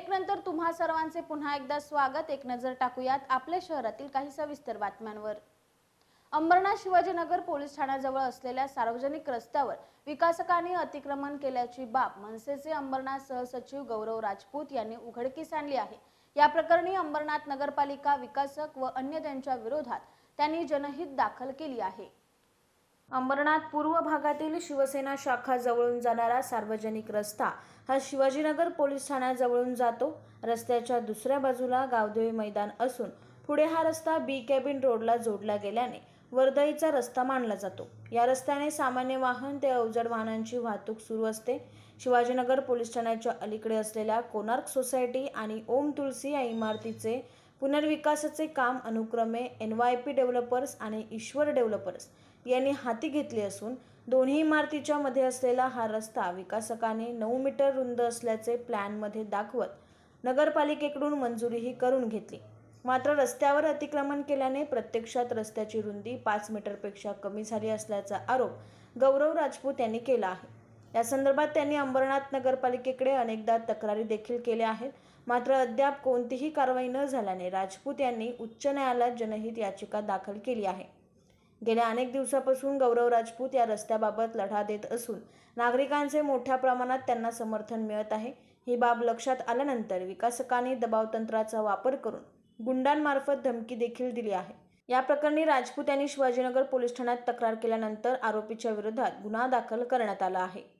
Break नंतर तुम्हा सर्वांचे पुन्हा एकदा स्वागत. एक नजर टाकूयात आपल्या शहरातील काही सविस्तर बातम्यांवर. अंबरनाथ शिवाजीनगर पोलीस ठाण्याजवळ असलेल्या सार्वजनिक रस्त्यावर विकासकांनी अतिक्रमण केल्याची बाब मनसेचे अंबरनाथ सहसचिव गौरव राजपूत यांनी उघडकीस आणली आहे. या प्रकरणी अंबरनाथ नगरपालिका विकासक व अन्य त्यांच्या विरोधात त्यांनी जनहित दाखल केली आहे. अंबरनाथ पूर्व भागातील शिवसेना शाखा जवळून जाणारा सार्वजनिक रस्ता हा शिवाजीनगर पोलीस ठाण्याजवळून जातो. रस्त्याच्या दुसऱ्या बाजूला गावदेवी मैदान असून पुढे हा रस्ता बी कॅबिन रोडला जोडला गेल्याने वर्दळीचा रस्ता मानला जातो. या रस्त्याने सामान्य वाहन ते अवजड वाहनांची वाहतूक सुरू असते. शिवाजीनगर पोलीस ठाण्याच्या अलीकडे असलेल्या कोणार्क सोसायटी आणि ओम तुलसी या इमारतीचे पुनर्विकासाचे काम अनुक्रमे एन वाय पी डेव्हलपर्स आणि ईश्वर डेव्हलपर्स यांनी हाती घेतले असून दोन्ही इमारतीच्या मध्ये असलेला हा रस्ता विकासकाने नऊ मीटर रुंद असल्याचे प्लॅनमध्ये दाखवत नगरपालिकेकडून मंजुरीही करून घेतली. मात्र रस्त्यावर अतिक्रमण केल्याने प्रत्यक्षात रस्त्याची रुंदी पाच मीटरपेक्षा कमी झाली असल्याचा आरोप गौरव राजपूत यांनी केला आहे. या संदर्भात त्यांनी अंबरनाथ नगरपालिकेकडे अनेकदा तक्रारी देखील केल्या आहेत. मात्र अद्याप कोणतीही कारवाई न झाल्याने राजपूत यांनी उच्च न्यायालयात जनहित याचिका दाखल केली आहे. गेल्या अनेक दिवसापासून गौरव राजपूत या रस्त्याबाबत लढा देत असून नागरिकांचे मोठ्या प्रमाणात त्यांना समर्थन मिळत आहे. ही बाब लक्षात आल्यानंतर विकासकांनी दबावतंत्राचा वापर करून गुंडांमार्फत धमकी देखील दिली आहे. या प्रकरणी राजपूत यांनी शिवाजीनगर पोलीस ठाण्यात तक्रार केल्यानंतर आरोपीच्या विरोधात गुन्हा दाखल करण्यात आला आहे.